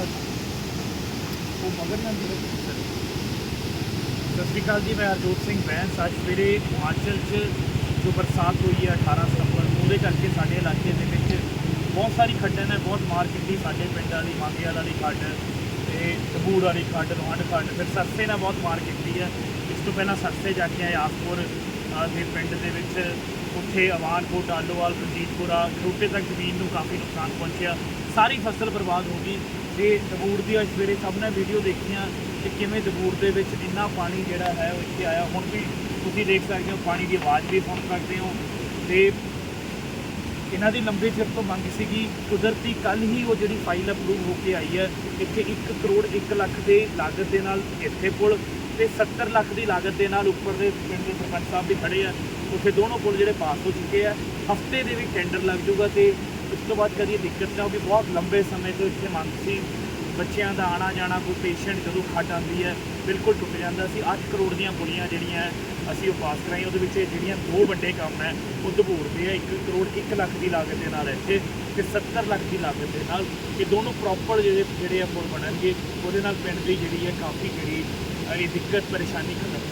ਉਹ ਮਗਰ ਨਾ ਸਤਿ ਸ਼੍ਰੀ ਅਕਾਲ ਜੀ, ਮੈਂ ਹਰਜੋਤ ਸਿੰਘ ਬੈਂਸ। ਅੱਜ ਸਵੇਰੇ ਹਿਮਾਚਲ 'ਚ ਜੋ ਬਰਸਾਤ ਹੋਈ ਹੈ 18 ਸਤੰਬਰ ਉਹਦੇ ਕਰਕੇ ਸਾਡੇ ਇਲਾਕੇ ਦੇ ਵਿੱਚ ਬਹੁਤ ਸਾਰੀ ਖੱਡਾਂ ਨੇ, ਬਹੁਤ ਮਾਰ ਕੀਤੀ ਸਾਡੇ ਪਿੰਡ ਵਾਲੀ ਮੰਗੇ ਵਾਲੀ ਖੱਡ ਤੇ ਤਬੂੜ ਵਾਲੀ ਖੱਡ ਰੋਹਣ ਖੱਡ। ਫਿਰ ਸਰਸੇ ਨਾਲ ਬਹੁਤ ਮਾਰ ਕੀਤੀ ਹੈ। ਇਸ ਤੋਂ ਪਹਿਲਾਂ ਸਰਸੇ ਜਾ ਕੇ ਆਏ ਆਸਪੁਰ ਦੇ ਪਿੰਡ ਦੇ ਵਿੱਚ। ਉੱਥੇ ਅਵਾਨਕੋਟ ਆਲੋਵਾਲ ਰਣਜੀਤਪੁਰਾ ਛੋਟੇ ਤੱਕ ਜ਼ਮੀਨ ਨੂੰ ਕਾਫੀ ਨੁਕਸਾਨ ਪਹੁੰਚਿਆ। ਸਾਰੀ ਫਸਲ ਬਰਬਾਦ ਹੋ ਗਈ। ਤੇ ਦਬੂੜ ਦੀ ਅੱਜ ਸਵੇਰੇ ਸਭ ਨੇ ਵੀਡੀਓ ਦੇਖੀਆਂ ਕਿ ਕਿਵੇਂ ਦਬੂੜ ਦੇ ਵਿੱਚ ਇੰਨਾ ਪਾਣੀ ਜਿਹੜਾ ਹੈ ਉਹ ਇੱਥੇ ਆਇਆ। ਹੁਣ ਵੀ ਤੁਸੀਂ ਦੇਖ ਸਕਦੇ ਹੋ, ਪਾਣੀ ਦੀ ਆਵਾਜ਼ ਵੀ ਸੁਣ ਸਕਦੇ ਹੋ। ਤੇ ਇਹਨਾਂ ਦੀ ਲੰਬੇ ਚਿਰ ਤੋਂ ਮੰਗ ਸੀਗੀ, ਕੁਦਰਤੀ ਕੱਲ ਹੀ ਉਹ ਜਿਹੜੀ ਫਾਈਲ ਅਪਰੂਵ ਹੋ ਕੇ ਆਈ ਹੈ, ਇੱਥੇ 1 ਕਰੋੜ 1 ਲੱਖ ਦੇ ਲਾਗਤ ਦੇ ਨਾਲ ਇੱਥੇ ਪੁਲ ਤੇ 70 ਲੱਖ ਦੀ ਲਾਗਤ ਦੇ ਨਾਲ ਉੱਪਰ ਦੇ ਪਿੰਡ ਦੇ ਸਰਪੰਚ ਸਾਹਿਬ ਵੀ ਖੜੇ ਆ। ਉੱਥੇ ਦੋਨੋਂ ਪੁਲ ਜਿਹੜੇ ਪਾਸ ਹੋ ਚੁੱਕੇ ਆ। ਹਫ਼ਤੇ ਦੇ ਵਿੱਚ ਟੈਂਡਰ ਲੱਗ ਜਾਊਗਾ ਤੇ ਉਸ ਤੋਂ ਬਾਅਦ ਕਦੀ ਇਹ ਦਿੱਕਤ ਨਾ ਹੋਵੇ। ਬਹੁਤ ਲੰਬੇ ਸਮੇਂ ਤੋਂ ਇੱਥੇ ਮੰਗ ਸੀ ਬੱਚਿਆਂ ਦਾ ਆਣਾ ਜਾਣਾ ਕੋਈ ਪੇਸ਼ੈਂਟ ਜਦੋਂ ਖੱਟ ਆਉਂਦੀ ਹੈ, ਬਿਲਕੁਲ ਟੁੱਟ ਜਾਂਦਾ ਸੀ। 8 ਕਰੋੜ ਦੀਆਂ ਪੁਲੀਆਂ ਜਿਹੜੀਆਂ ਅਸੀਂ ਉਹ ਪਾਸ ਕਰਾਈ ਉਹਦੇ ਵਿੱਚ ਜਿਹੜੀਆਂ ਦੋ ਵੱਡੇ ਕੰਮ ਹੈ, ਉਹ ਦਬੂਰਦੇ ਆ। 1 ਕਰੋੜ 1 ਲੱਖ ਦੀ ਲਾਗਤ ਦੇ ਨਾਲ ਇੱਥੇ ਤੇ 70 ਲੱਖ ਦੀ ਲਾਗਤ ਦੇ ਨਾਲ ਇਹ ਦੋਨੋਂ ਪ੍ਰੋਪਰ ਜਿਹੜੇ ਜਿਹੜੇ ਆ ਪੁਲ ਬਣਨਗੇ। ਉਹਦੇ ਨਾਲ ਪਿੰਡ ਦੀ ਜਿਹੜੀ ਹੈ ਕਾਫੀ ਜਿਹੜੀ ਅ, ਇਹ ਦਿੱਕਤ ਪਰੇਸ਼ਾਨੀ ਖਤਮ।